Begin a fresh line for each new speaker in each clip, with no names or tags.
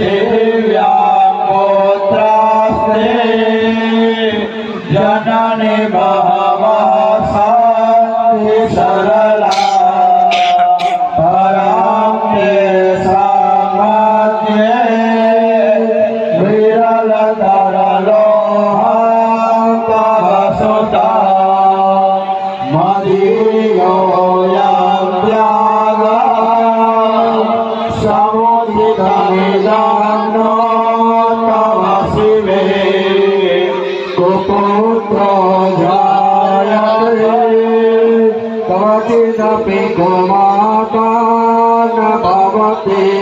जननि भव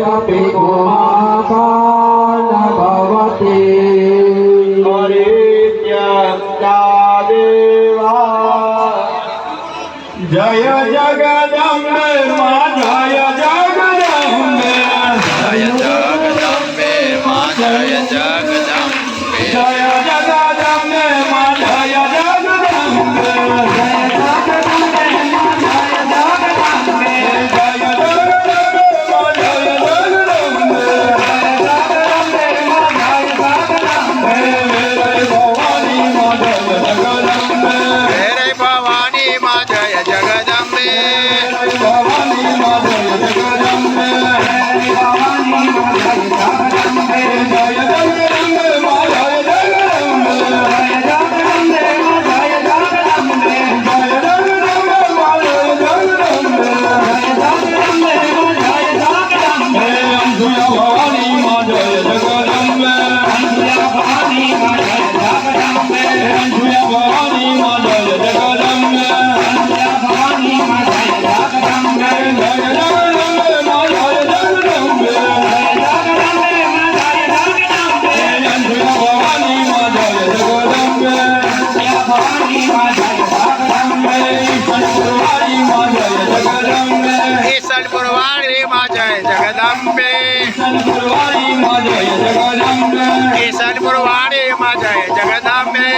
যাবে তোমার No.
हमारे यहाँ जाए जगदम्बे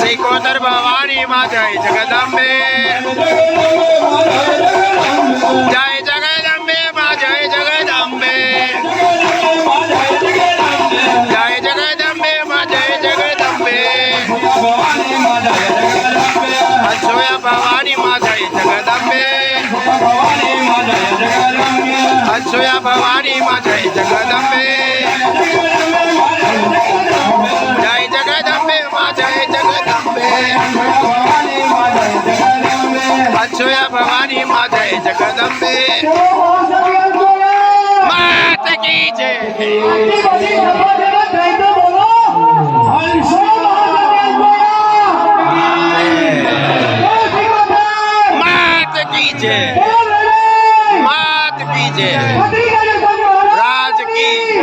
सिकोदर भवानी माँ जाए जगदम्बे जय जगदम्बे माँ जय जगदम्बे जय जगदम्बे माँ जय जगदम्बे अक्षोया भवानी माँ जय जगदम्बे હંસોયા ભવાની માં જય જગદંબે જય જગદંબે માં જય જગદંબે હંસોયા ભવાની માં જય જગદંબે માત કી જય
હંસો राज्य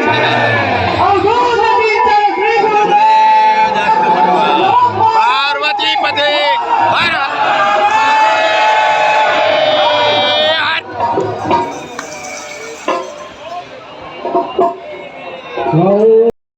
राजकीय